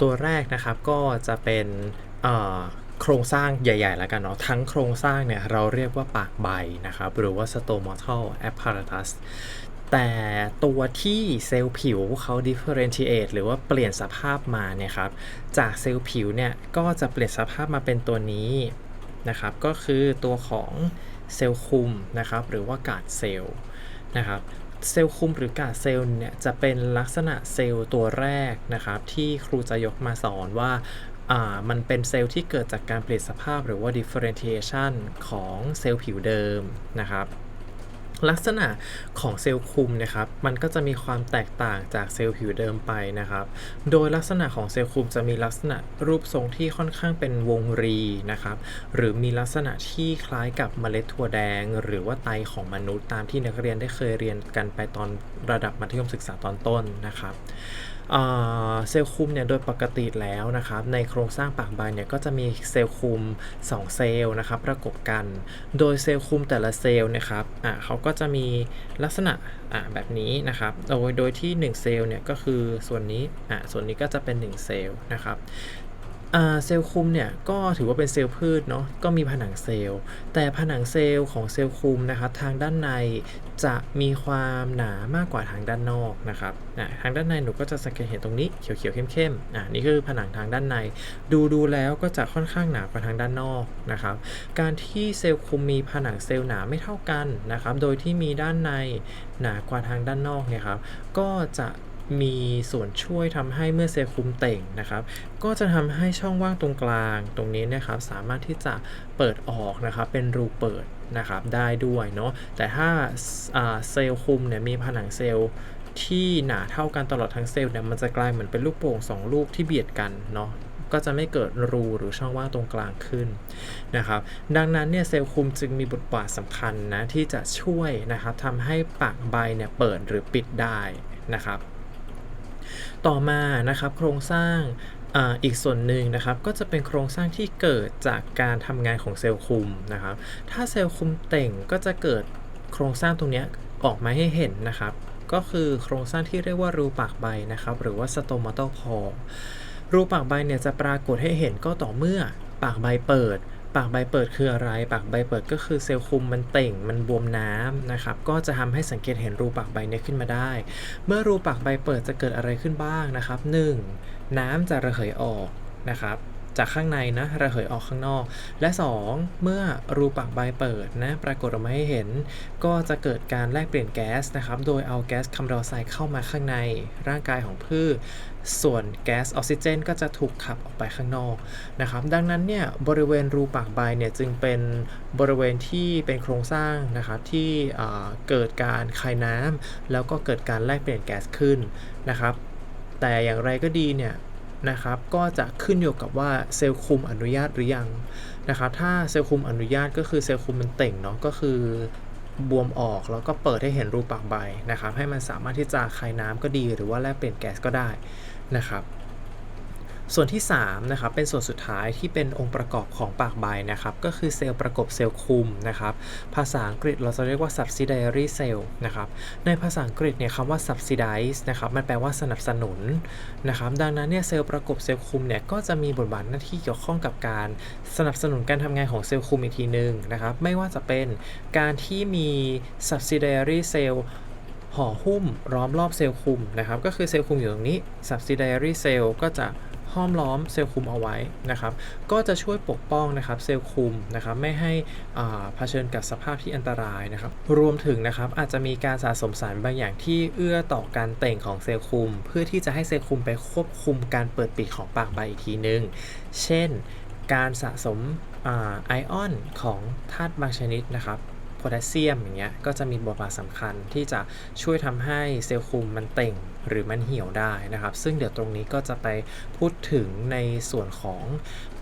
ตัวแรกนะครับก็จะเป็นโครงสร้างใหญ่ๆแล้วกันเนาะทั้งโครงสร้างเนี่ยเราเรียกว่าปากใบนะครับ หรือว่า stomatal apparatus แต่ตัวที่เซลล์ผิวเขา differentiate หรือว่าเปลี่ยนสภาพมาเนี่ยครับจากเซลล์ผิวเนี่ยก็จะเปลี่ยนสภาพมาเป็นตัวนี้นะครับก็คือตัวของเซลล์คุมนะครับหรือว่ากาดเซลล์นะครับ เซลล์คุมหรือกาดเซลล์เนี่ยจะเป็นลักษณะเซลล์ตัวแรกนะครับที่ครูจะยกมาสอนว่าอ่ามันเป็นเซลล์ที่เกิดจากการเปลี่ยนสภาพหรือว่า differentiation ของเซลล์ผิวเดิมนะครับ ลักษณะของเซลล์คุมนะครับ มันก็จะมีความแตกต่างจากเซลล์ผิวเดิมไปนะครับ โดยลักษณะของเซลล์คุมจะมีลักษณะรูปทรงที่ค่อนข้างเป็นวงรีนะครับ หรือมีลักษณะที่คล้ายกับเมล็ดถั่วแดง หรือว่าไตของมนุษย์ตามที่นักเรียนได้เคยเรียนกันไปตอนระดับมัธยมศึกษาตอนต้นนะครับ เซลล์คุมเนี่ยโดยปกติแล้วนะครับในโครงสร้างปากใบเนี่ยก็จะมีเซลล์คุม 2 เซลล์นะครับประกบกัน โดยเซลล์คุมแต่ละเซลล์นะครับอ่าเขาก็จะมีลักษณะอ่าแบบนี้นะครับโดยโดยที่ 1 เซลล์เนี่ยก็คือส่วนนี้อ่าส่วนนี้ก็จะเป็น 1 เซลล์นะครับ เซลล์คุมเนี่ยก็ถือว่าเป็นเซลล์พืชเนาะก็มีผนังเซลล์ แต่ผนังเซลล์ของเซลล์คุมนะครับทางด้านในจะมีความหนามากกว่าทางด้านนอกนะครับอ่าทางด้านในหนูก็จะสังเกตเห็นตรงนี้เขียวๆเข้มๆอ่านี่คือผนังทางด้านใน ดูดูแล้วก็จะค่อนข้างหนากว่าทางด้านนอกนะครับ การที่เซลล์คุมมีผนังเซลล์หนาไม่เท่ากันนะครับ โดยที่มีด้านในหนากว่าทางด้านนอกเนี่ยครับก็จะ มีส่วนช่วยทำให้เมื่อเซลล์คุมเต่งนะครับ ก็จะทำให้ช่องว่างตรงกลางตรงนี้นะครับ สามารถที่จะเปิดออกนะครับ เป็นรูเปิดนะครับได้ด้วยเนาะแต่ถ้าาเซลล์คุมเนี่ยมีผนังเซลล์ที่หนาเท่ากันตลอดทั้งเซลล์เนี่ยมันจะกลายเหมือนเป็นลูกโป่งสองลูกที่เบียดกันเนาะก็จะไม่เกิดรูหรือช่องว่างตรงกลางขึ้นนะครับ ดังนั้นเนี่ยเซลล์คุมจึงมีบทบาทสำคัญนะที่จะช่วยนะครับทำให้ปากใบเนี่ยเปิดหรือปิดได้นะครับ ต่อมานะครับโครงสร้างอีกส่วนหนึ่งนะครับก็จะเป็นโครงสร้างที่เกิดจากการทำงานของเซลล์คุมนะครับ ถ้าเซลล์คุมเต่งก็จะเกิดโครงสร้างตรงนี้ออกมาให้เห็นนะครับ ก็คือโครงสร้างที่เรียกว่ารูปากใบนะครับ หรือว่า stomatal pore รูปากใบเนี่ยจะปรากฏให้เห็นก็ต่อเมื่อปากใบเปิด ปากใบเปิดคืออะไร ปากใบเปิดก็คือเซลล์คุมมันเต่ง มันบวมน้ำนะครับ ก็จะทำให้สังเกตเห็นรูปากใบเนี้ยขึ้นมาได้ เมื่อรูปากใบเปิดจะเกิดอะไรขึ้นบ้างนะครับ 1. น้ำจะระเหยออกนะครับ จากข้างในนะระเหยออกข้างนอก และ 2 เมื่อรูปากใบเปิดนะปรากฏออกมาให้เห็น ก็จะเกิดการแลกเปลี่ยนแก๊สนะครับโดยเอาแก๊สคาร์บอนไดออกไซด์เข้ามาข้างในร่างกายของพืชส่วนแก๊สออกซิเจน ก็จะถูกขับออกไปข้างนอกนะครับดังนั้นเนี่ยบริเวณรูปากใบเนี่ยจึงเป็นบริเวณที่เป็นโครงสร้างนะครับที่เกิดการคายน้ำแล้วก็เกิดการแลกเปลี่ยนแก๊สขึ้นนะครับแต่อย่างไรก็ดีเนี่ย นะครับ ก็จะขึ้นอยู่กับว่าเซลล์คุมอนุญาตหรือยังนะครับ ถ้าเซลล์คุมอนุญาตก็คือเซลล์คุมมันเต่งเนาะก็คือบวมออกแล้วก็เปิดให้เห็นรูปากใบนะครับ ให้มันสามารถที่จะคายน้ำก็ดี หรือว่าแลกเปลี่ยนแก๊สก็ได้นะครับ ส่วนที่3นะครับเป็นส่วนสุดท้ายที่เป็นองค์ประกอบของปากใบนะครับก็คือเซลล์ประกบเซลล์คุมนะครับภาษาอังกฤษเราจะเรียกว่า subsidiary cell นะครับในภาษาอังกฤษเนี่ยคำว่า subsidize นะครับมันแปลว่าสนับสนุนนะครับดังนั้นเนี่ยเซลล์ประกบเซลล์คุมเนี่ยก็จะมีบทบาทหน้าที่เกี่ยวข้องกับการสนับสนุนการทำงานของเซลล์คุมอีกทีหนึ่งนะครับไม่ว่าจะเป็นการที่มี subsidiary cell ห่อหุ้มล้อมรอบเซลล์คุมนะครับก็คือเซลล์คุมอยู่ตรงนี้ subsidiary cell ก็จะ ห้อมล้อมเซลล์คุมเอาไว้นะครับ ก็จะช่วยปกป้องนะครับเซลล์คุมนะครับไม่ให้อ่าเผชิญกับสภาพที่อันตรายนะครับ รวมถึงนะครับอาจจะมีการสะสมสารบางอย่างที่เอื้อต่อการเต่งของเซลล์คุม เพื่อที่จะให้เซลล์คุมไปควบคุมการเปิดปิดของปากใบอีกทีนึง เช่น การสะสมไอออนของธาตุบางชนิดนะครับ โพแทสเซียมอย่างเงี้ยก็จะมีบทบาทสำคัญที่จะช่วยทำให้เซลล์คุมมันเต่งหรือมันเหี่ยวได้นะครับ ซึ่งเดี๋ยวตรงนี้ก็จะไปพูดถึงในส่วนของ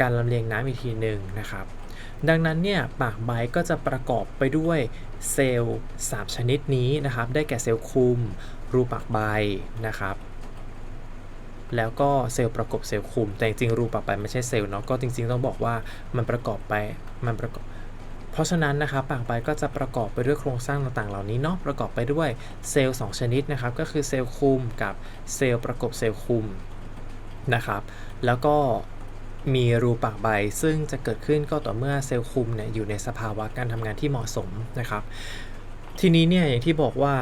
การลำเลียงน้ำอีกทีหนึ่งนะครับ ดังนั้นเนี่ยปากใบก็จะประกอบไปด้วยเซลล์3ชนิดนี้นะครับ ได้แก่เซลล์คุม รูปากใบนะครับแล้วก็เซลล์ประกบเซลล์คุม แต่จริงๆรูปากใบไม่ใช่เซลล์เนาะก็จริงๆต้องบอกว่ามันประกอบไปมันประกอบ เพราะฉะนั้นนะครับปากใบก็จะประกอบไปด้วยโครงสร้างต่างๆ เหล่านี้เนาะประกอบไปด้วยเซลล์2ชนิดนะครับก็คือเซลล์คุมกับเซลล์ประกบเซลล์คุมนะครับแล้วก็มีรูปากใบซึ่งจะเกิดขึ้นก็ต่อเมื่อเซลล์คุมเนี่ยอยู่ในสภาวะการทำงานที่เหมาะสมนะครับ ทีนี้เนี่ยอย่างที่บอกว่า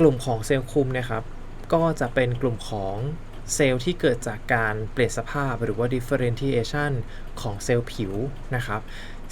กลุ่มของเซลล์คุมนะครับ ก็จะเป็นกลุ่มของเซลล์ที่เกิดจากการเปลี่ยนสภาพหรือว่า differentiation ของเซลล์ผิวนะครับ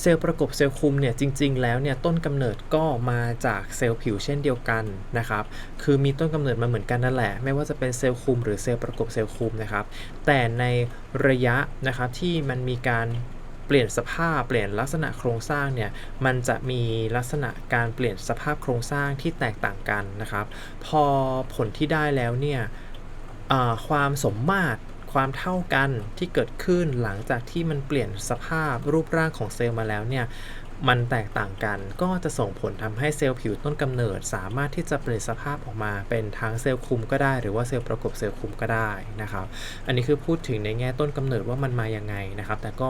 เซลล์ประกบเซลล์คุมเนี่ยจริง ๆ แล้วเนี่ยต้นกำเนิดก็มาจากเซลล์ผิวเช่นเดียวกันนะครับ คือมีต้นกำเนิดมาเหมือนกันนั่นแหละ ไม่ว่าจะเป็นเซลล์คุมหรือเซลล์ประกบเซลล์คุมนะครับ แต่ในระยะนะครับที่มันมีการเปลี่ยนสภาพเปลี่ยนลักษณะโครงสร้างเนี่ยมันจะมีลักษณะการเปลี่ยนสภาพโครงสร้างที่แตกต่างกันนะครับ พอผลที่ได้แล้วเนี่ยความสมมาตร ความเท่ากันที่เกิดขึ้นหลังจากที่มันเปลี่ยนสภาพรูปร่างของเซลล์มาแล้วเนี่ยมันแตกต่างกันก็จะส่งผลทำให้เซลล์ผิวต้นกำเนิด สามารถที่จะเปลี่ยนสภาพออกมา เป็นทั้งเซลล์คุมก็ได้ หรือว่าเซลล์ประกบเซลล์คุมก็ได้นะครับ อันนี้คือพูดถึงในแง่ต้นกำเนิดว่ามันมายังไงนะครับ แต่ก็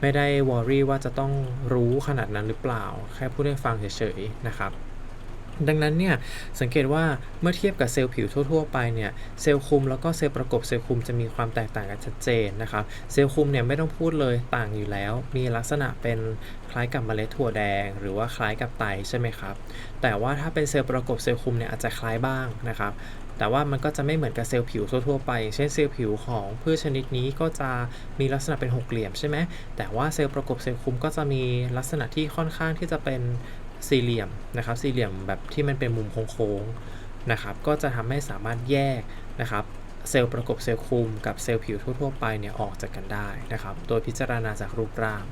ไม่ได้วอรี่ว่าจะต้องรู้ขนาดนั้นหรือเปล่า แค่พูดให้ฟังเฉยๆนะครับ ดังนั้นเนี่ยสังเกตว่าเมื่อเทียบกับเซลล์ผิวทั่ว ๆ ไปเนี่ยเซลล์คุมแล้วก็เซลล์ประกบเซลล์คุมจะมีความแตกต่างกันชัดเจนนะครับเซลล์คุมเนี่ยไม่ต้องพูดเลยต่างอยู่แล้ว มีลักษณะเป็นคล้ายกับเมล็ดถั่วแดง หรือว่าคล้ายกับไตใช่ไหมครับแต่ว่าถ้าเป็นเซลล์ประกบเซลล์คุมเนี่ยอาจจะคล้ายบ้างนะครับแต่ว่ามันก็จะไม่เหมือนกับเซลล์ผิวทั่วๆไป เช่นเซลล์ผิวของพืชชนิดนี้ก็จะมีลักษณะเป็นหกเหลี่ยมใช่ไหมแต่ว่าเซลล์ประกบเซลล์คุมก็จะมีลักษณะที่ค่อนข้างที่จะเป็น สี่เหลี่ยมนะครับสี่เหลี่ยมแบบที่มันเป็นมุมโค้งๆนะครับก็จะทำให้สามารถแยกนะครับเซลล์ประกบเซลล์คุมกับเซลล์ผิวทั่วๆไปเนี่ยออกจากกันได้นะครับโดยพิจารณาจากรูปร่าง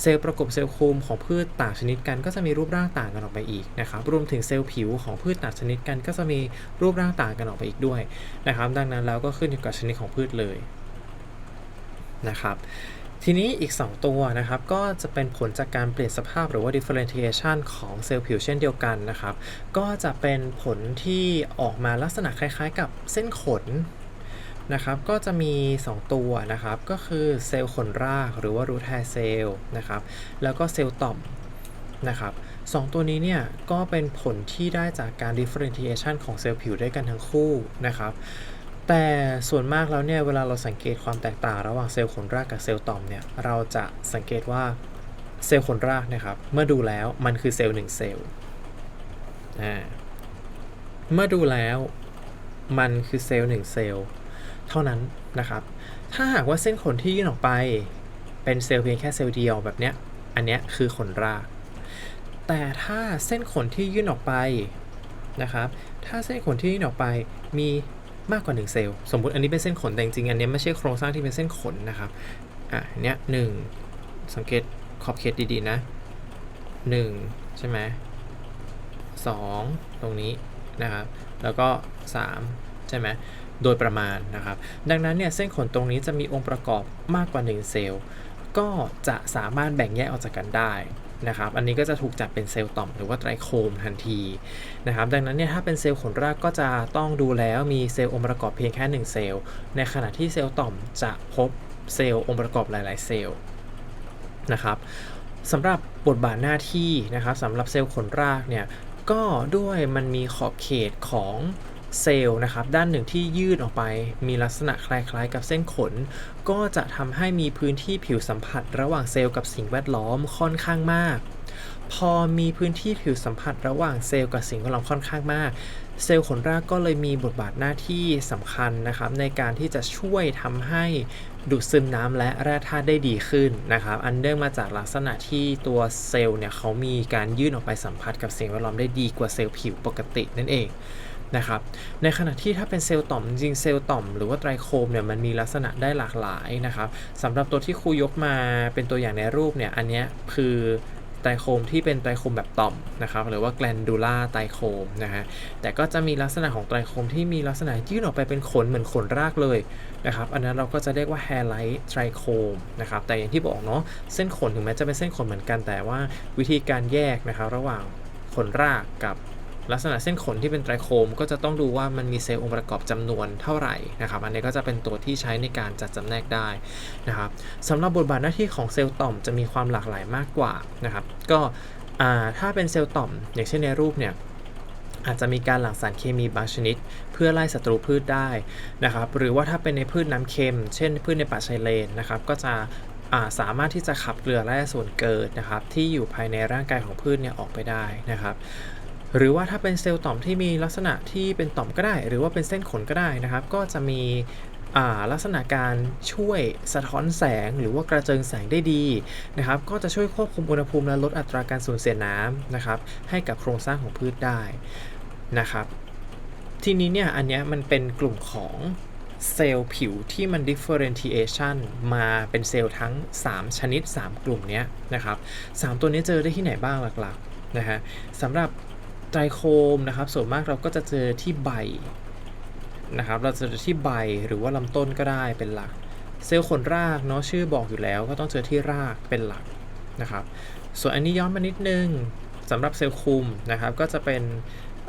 เซลล์ประกบเซลล์คุมของพืชต่างชนิดกันก็จะมีรูปร่างต่างกันออกไปอีกนะครับรวมถึงเซลล์ผิวของพืชต่างชนิดกันก็จะมีรูปร่างต่างกันออกไปอีกด้วยนะครับ ดังนั้นแล้วก็ขึ้นอยู่กับชนิดของพืชเลยนะครับ ทีนี้อีก 2 ตัวนะครับ ก็จะเป็นผลจากการเปลี่ยนสภาพหรือว่า differentiation ของเซลล์ผิวเช่นเดียวกันนะครับ ก็จะเป็นผลที่ออกมาลักษณะคล้ายๆ กับเส้นขนนะครับ ก็จะมี 2 ตัวนะครับ ก็คือเซลล์ขนรากหรือว่ารูทแฮเซลล์นะครับ แล้วก็เซลล์ต่อมนะครับสองตัวนี้เนี่ยก็เป็นผลที่ได้จากการ differentiation ของเซลล์ผิวด้วยกันทั้งคู่นะครับ แต่ส่วนมากแล้วเนี่ยเวลาเราสังเกตความแตกต่างระหว่างเซลล์ขนรากกับเซลล์ต่อมเนี่ยเราจะสังเกตว่าเซลล์ขนรากนะครับเมื่อดูแล้วมันคือเซลล์หนึ่งเซลล์เมื่อดูแล้วมันคือเซลล์หนึ่งเซลล์เท่านั้นนะครับ ถ้าหากว่าเส้นขนที่ยื่นออกไป เป็นเซลล์เพียงแค่เซลล์เดียวแบบเนี้ยอันเนี้ยคือขนราก แต่ถ้าเส้นขนที่ยื่นออกไปนะครับ ถ้าเส้นขนที่ยื่นออกไปมี มากกว่า 1 เซลล์ สมมุติอันนี้เป็นเส้นขนแต่จริงๆอันนี้ไม่ใช่โครงสร้างที่เป็นเส้นขนนะครับ อะเนี้ยหนึ่งสังเกตขอบเขตดีๆนะ 1 ใช่ไหมสองตรงนี้นะครับ แล้วก็ 3 ใช่ไหมโดยประมาณนะครับ ดังนั้นเนี่ยเส้นขนตรงนี้จะมีองค์ประกอบมากกว่า 1 เซลล์ ก็จะสามารถแบ่งแยกออกจากกันได้ นะครับ อันนี้ก็จะถูกจัดเป็นเซลล์ต่อมหรือว่าไตรโคมทันทีนะครับ ดังนั้นเนี่ยถ้าเป็นเซลล์ขนรากก็จะต้องดูแล้วมีเซลล์องค์ประกอบเพียงแค่ 1 เซลล์ ในขณะที่เซลล์ต่อมจะพบเซลล์องค์ประกอบหลาย ๆ เซลล์นะครับสำหรับบทบาทหน้าที่นะครับสำหรับเซลล์ขนรากเนี่ยก็ด้วยมันมีขอบเขตของ เซลล์นะครับด้านหนึ่งที่ยืดออกไป มีลักษณะคล้ายๆ กับเส้นขน ก็จะทำให้มีพื้นที่ผิวสัมผัส ระหว่างเซลล์กับสิ่งแวดล้อมค่อนข้างมาก พอมีพื้นที่ผิวสัมผัส ระหว่างเซลล์กับสิ่งแวดล้อมค่อนข้างมาก เซลล์ขนรากก็เลยมีบทบาทหน้าที่สำคัญนะครับในการที่จะช่วยทำให้ดูดซึมน้ำและแร่ธาตุได้ดีขึ้นนะครับ อันเนื่องมาจากลักษณะที่ตัวเซลล์เนี่ยเขามีการยื่นออกไปสัมผัสกับสิ่งแวดล้อมได้ดีกว่าเซลล์ผิวปกตินั่นเอง นะครับในขณะที่ถ้าเป็นเซลล์ต่อมจริงเซลล์ต่อมหรือว่าไตรโคมเนี่ยมันมีลักษณะได้หลากหลายนะครับสำหรับตัวที่ครูยกมาเป็นตัวอย่างในรูปเนี่ยอันนี้คือไตรโคมที่เป็นไตรโคมแบบต่อมนะครับหรือว่าแกลนดูล่าไตรโคมนะฮะแต่ก็จะมีลักษณะของไตรโคมที่มีลักษณะยื่นออกไปเป็นขนเหมือนขนรากเลยนะครับอันนั้นเราก็จะเรียกว่า hair light trichome นะครับแต่อย่างที่บอกเนาะเส้นขนถึงแม้จะเป็นเส้นขนเหมือนกันแต่ว่าวิธีการแยกนะครับระหว่างขนรากกับ ลักษณะเส้นขนที่เป็นไตรโคมก็จะต้องดูว่ามันมีเซลล์องค์ประกอบจำนวนเท่าไหร่นะครับ อันนี้ก็จะเป็นตัวที่ใช้ในการจัดจำแนกได้นะครับสำหรับบทบาทหน้าที่ของเซลล์ต่อมจะมีความหลากหลายมากกว่านะครับ ก็ถ้าเป็นเซลล์ต่อม อย่างเช่นในรูปเนี่ยอาจจะมีการหลั่งสารเคมีบางชนิด เพื่อไล่ศัตรูพืชได้นะครับ หรือว่าถ้าเป็นในพืชน้ำเค็ม เช่น พืชในป่าชายเลนนะครับ ก็จะาสามารถที่จะขับเกลือแร่ส่วนเกินนะครับ ที่อยู่ภายในร่างกายของพืชเนี่ยออกไปได้นะครับ หรือว่าถ้าเป็นเซลล์ต่อมที่มีลักษณะที่เป็นต่อมก็ได้ หรือว่าเป็นเส้นขนก็ได้นะครับ ก็จะมีลักษณะการช่วยสะท้อนแสงหรือว่ากระเจิงแสงได้ดีนะครับ ก็จะช่วยควบคุมอุณหภูมิและลดอัตราการสูญเสียน้ำนะครับ ให้กับโครงสร้างของพืชได้นะครับ ทีนี้เนี่ยอันเนี้ยมันเป็นกลุ่มของเซลล์ผิวที่มัน differentiation มาเป็นเซลล์ทั้ง 3 ชนิด 3 กลุ่มนี้นะครับ 3 ตัวนี้เจอได้ที่ไหนบ้างหลักๆนะฮะสำหรับ ไตรโคมนะครับ ส่วนมากเราก็จะเจอที่ใบนะครับ เราจะเจอที่ใบหรือว่าลำต้นก็ได้เป็นหลัก เซลล์ขนรากเนาะชื่อบอกอยู่แล้ว ก็ต้องเจอที่รากเป็นหลักนะครับ ส่วนอันนี้ย้อนมานิดนึงสำหรับเซลล์คุมนะครับ ก็จะเป็น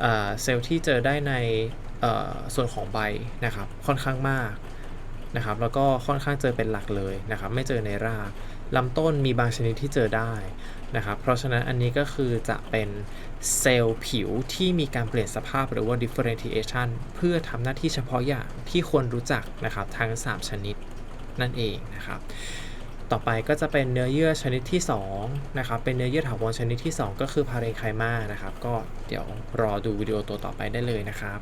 เซลล์ที่เจอได้ในส่วนของใบนะครับ ค่อนข้างมากนะครับ แล้วก็ค่อนข้างเจอเป็นหลักเลยนะครับ ไม่เจอในรากลำต้นมีบางชนิดที่เจอได้ นะครับ เพราะฉะนั้นอันนี้ก็คือจะเป็นเซลล์ผิวที่มีการเปลี่ยนสภาพหรือว่า differentiation เพื่อทำหน้าที่เฉพาะอย่างที่ควรรู้จักนะครับ ทั้ง 3 ชนิดนั่นเองนะครับ ต่อไปก็จะเป็นเนื้อเยื่อชนิดที่2นะครับ เป็นเนื้อเยื่อถาวรชนิดที่ 2 ก็คือพาเรนไคมานะครับ ก็เดี๋ยวรอดูวิดีโอตัวต่อไปได้เลยนะครับ